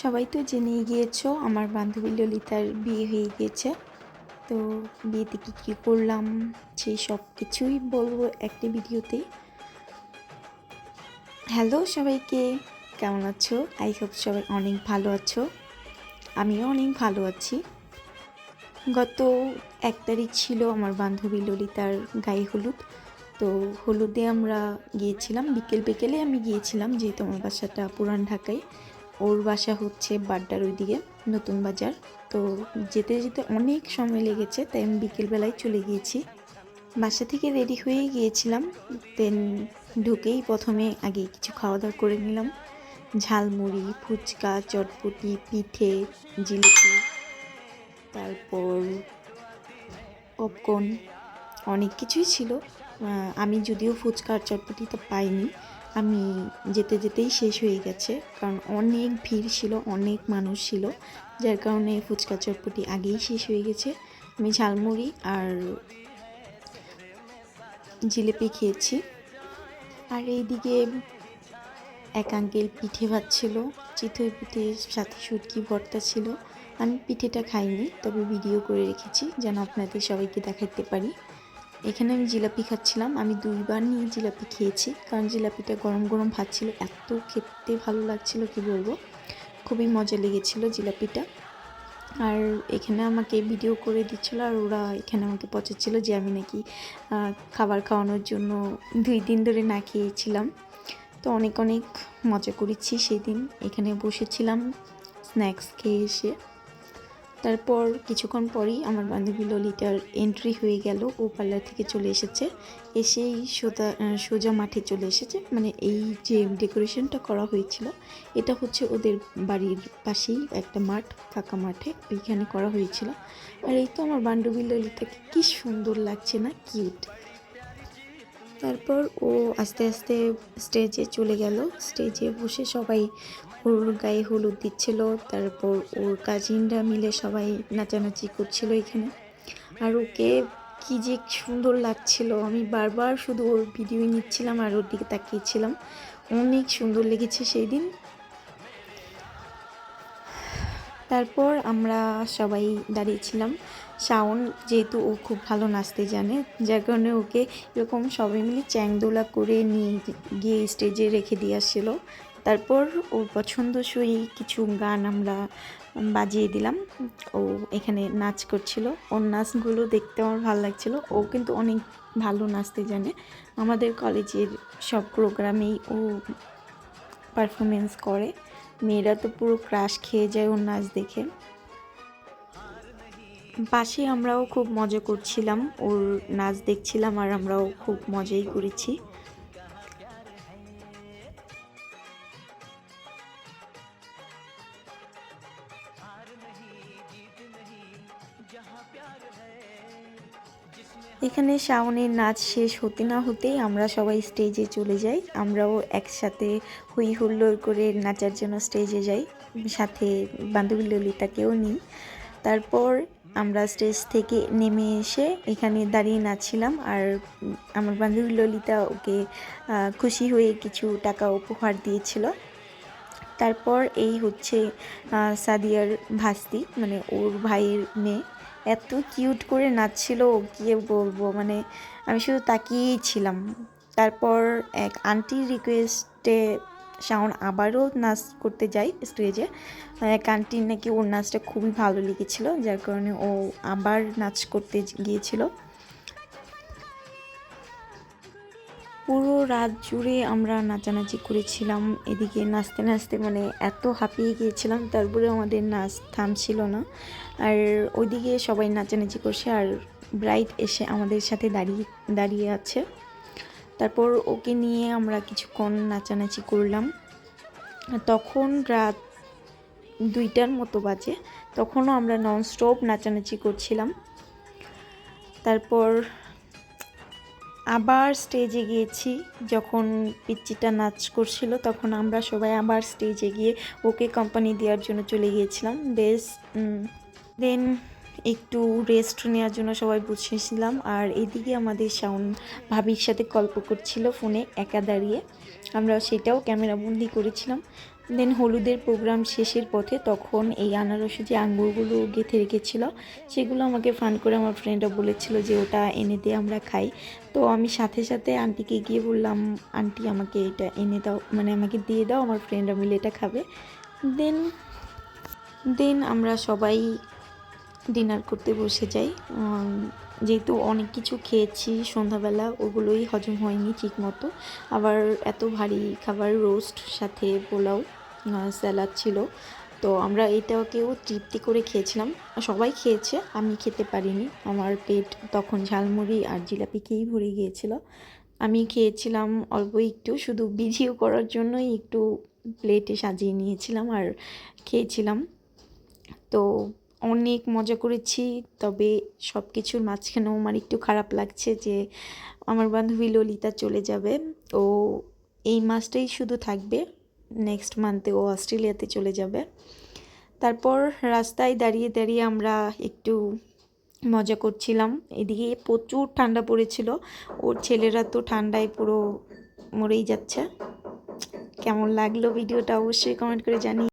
সবাই তো জেনেই গিয়েছো, আমার বান্ধবী ললিতার বিয়ে হয়ে গিয়েছে। তো বিয়েতে কী কী করলাম, সেই সব কিছুই বলব একটি ভিডিওতে হ্যালো সবাইকে, কেমন আছো? আই হোপ সবাই অনেক ভালো আছো। আমিও অনেক ভালো আছি। গত এক তারিখ ছিল আমার বান্ধবী ললিতার গায়ে হলুদ। তো হলুদে আমরা গিয়েছিলাম, বিকেল বিকেলে আমি গিয়েছিলাম যেহেতু আমার বাসাটা পুরান ঢাকায়। ওর বাসা হচ্ছে বাড্ডার ওইদিকে, নতুন বাজার। তো যেতে যেতে অনেক সময় লেগেছে, তাই আমি বিকেলবেলায় চলে গিয়েছি। বাসা থেকে রেডি হয়ে গিয়েছিলাম, দেন ঢুকেই প্রথমে আগে কিছু খাওয়া দাওয়া করে নিলাম। ঝালমুড়ি, ফুচকা, চটপটি, পিঠে, জিলিপি, তারপর পপকর্ন অনেক কিছুই ছিল। আমি যদিও ফুচকা আর চটপটিটা পাইনি আমি যেতে যেতেই শেষ হয়ে গেছে, কারণ অনেক ভিড় ছিল, অনেক মানুষ ছিল, যার কারণে ফুচকা চটপটি আগেই শেষ হয়ে গেছে। আমি ঝালমুড়ি আর জিলিপি খেয়েছি। আর এইদিকে এক আঙ্কেল পিঠে ভাত ছিল, চিতই পিঠে সাথে শুটকি ভর্তা ছিল। আমি পিঠেটা খাইনি, তবে ভিডিও করে রেখেছি, যেন আপনাদের সবাইকে দেখাতে পারি। এখানে আমি জিলাপি খাচ্ছিলাম। আমি দুইবার নিয়ে জিলাপি খেয়েছি, কারণ জিলাপিটা গরম গরম ভাত ছিল, এত খেতে ভালো লাগছিল, কি বলব? খুবই মজা লেগেছিল জিলাপিটা। আর এখানে আমাকে ভিডিও করে দিচ্ছিল, আর ওরা এখানে আমাকে পচাচ্ছিল যে আমি নাকি খাবার খাওয়ানোর জন্য দুই দিন ধরে না খেয়েছিলাম। তো অনেক অনেক মজা করেছি সেই দিন এখানে বসেছিলাম স্ন্যাক্স খেয়ে এসে। তারপর কিছুক্ষণ পরেই আমার বান্ধবী ললিতার এন্ট্রি হয়ে গেল, ও পার্লার থেকে চলে এসেছে। এসেই সোজা সোজা মাঠে চলে এসেছে। মানে এই যে ডেকোরেশনটা করা হয়েছিল, এটা হচ্ছে ওদের বাড়ির পাশেই একটা মাঠ, ফাঁকা মাঠে ওইখানে করা হয়েছিল। আর এই তো আমার বান্ধবী ললিতাকে কি সুন্দর লাগছে না কিউট তারপর ও আস্তে আস্তে স্টেজে চলে গেল। স্টেজে বসে সবাই ওর গায়ে হলুদ দিচ্ছিল, তারপর ওর কাজিনরা মিলে সবাই নাচানাচি করছিল এখানে। আর ওকে কি যে সুন্দর লাগছিল, আমি বারবার শুধু ওর ভিডিও নিচ্ছিলাম আর ওর দিকে তাকিয়েছিলাম। অনেক সুন্দর লেগেছে সেই দিন তারপর আমরা সবাই দাঁড়িয়েছিলাম। শাওন যেহেতু ও খুব ভালো নাচতে জানে, যার কারণে ওকে এরকম সবাই মিলে চ্যাংদোলা করে নিয়ে গিয়ে স্টেজে রেখে দিয়ে আসছিল। তারপর ওর পছন্দসই কিছু গান আমরা বাজিয়ে দিলাম। ও এখানে নাচ করছিল। ওর নাচগুলো দেখতে আমার ভালো লাগছিল। ও কিন্তু অনেক ভালো নাচতে জানে। আমাদের কলেজের সব প্রোগ্রামেই ও পারফরমেন্স করে। মেয়েরা তো পুরো ক্রাশ খেয়ে যায় ওর নাচ দেখে। পাশে আমরাও খুব মজা করছিলাম। ওর নাচ দেখছিলাম আর আমরাও খুব মজাই করেছি। এখানে শাওনের নাচ শেষ হতে না হতেই আমরা সবাই স্টেজে চলে যাই। আমরাও একসাথে হই হুল্লোড় করে নাচার জন্য স্টেজে যাই। সাথে বান্ধবী ললিতাকেও নিই। তারপর আমরা স্টেজ থেকে নেমে এসে এখানে দাঁড়িয়ে নাচছিলাম আর আমার বান্ধবী ললিতা ওকে খুশি হয়ে কিছু টাকা উপহার দিয়েছিল। তারপর এই হচ্ছে সাদিয়ার ভাস্তি মানে ওর ভাইয়ের মেয়ে। এত কিউট করে নাচছিল গিয়ে বলব? মানে আমি শুধু তাকিয়েই ছিলাম। তারপর এক আন্টির রিকোয়েস্টে শাওন আবারও নাচ করতে যাই স্টেজে এক আন্টির নাকি ওর নাচটা খুবই ভালো লেগেছিলো, যার কারণে ও আবার নাচ করতে গিয়েছিল। পুরো রাত জুড়ে আমরা নাচানাচি করেছিলাম। এদিকে নাচতে নাচতে মানে এত হাঁপিয়ে গিয়েছিলাম তারপরে আমাদের নাচ থামছিল না। আর ওইদিকে সবাই নাচানাচি করছে আর ব্রাইট এসে আমাদের সাথে দাঁড়িয়ে দাঁড়িয়ে আছে। তারপর ওকে নিয়ে আমরা কিছুক্ষণ নাচানাচি করলাম। তখন রাত দুইটার মতো বাজে, তখনও আমরা নন ননস্টপ নাচানাচি করছিলাম। তারপর আবার স্টেজে গিয়েছি। যখন পিচ্চিটা নাচ করছিল, তখন আমরা সবাই আবার স্টেজে গিয়ে ওকে কোম্পানি দেওয়ার জন্য চলে গিয়েছিলাম। বেশ দেন একটু রেস্ট নেওয়ার জন্য সবাই বসেছিলাম। আর এদিকে আমাদের সাউন্ড ভাবির সাথে গল্প করছিল ফোনে একা দাঁড়িয়ে। আমরা সেটাও ক্যামেরা বন্দি করেছিলাম। দেন হলুদের প্রোগ্রাম শেষের পথে তখন এই আনারসে যে আঙ্গুরগুলো গেঁথে রেখেছিল, সেগুলো আমাকে ফান করে আমার ফ্রেন্ডরা বলেছিল যে ওটা এনে দিয়ে আমরা খাই। তো আমি সাথে সাথে আন্টিকে গিয়ে বললাম আন্টি আমাকে এটা এনে দাও মানে আমাকে দিয়ে দাও, আমার ফ্রেন্ডরা মিলে এটা খাবে। দেন দেন আমরা সবাই ডিনার করতে বসে যাই যেহেতু অনেক কিছু খেয়েছি সন্ধ্যাবেলা, ওগুলোই হজম হয়নি ঠিক মতো আবার এত ভারী খাবার রোস্ট সাথে পোলাও স্যালাড ছিল। তো আমরা এটাকেও তৃপ্তি করে খেয়েছিলাম। সবাই খেয়েছে, আমি খেতে পারিনি। আমার পেট তখন ঝালমুড়ি আর জিলাপি খেয়েই ভরে গিয়েছিল। আমি খেয়েছিলাম অল্প একটু, শুধু ভিডিও করার জন্যই একটু প্লেটে সাজিয়ে নিয়েছিলাম আর খেয়েছিলাম। তো অনেক মজা করেছি, তবে সব কিছুর মাঝখানেও আমার একটু খারাপ লাগছে যে আমার বান্ধবী ললিতা চলে যাবে। ও এই মাসটাই শুধু থাকবে নেক্সট মান্থে ও অস্ট্রেলিয়াতে চলে যাবে। তারপর রাস্তায় দাঁড়িয়ে দাঁড়িয়ে আমরা একটু মজা করছিলাম। এদিকে প্রচুর ঠান্ডা পড়েছিল, ওর ছেলেরা তো ঠান্ডায় পুরো মরেই যাচ্ছে। কেমন লাগল ভিডিওটা অবশ্যই কমেন্ট করে জানিয়ে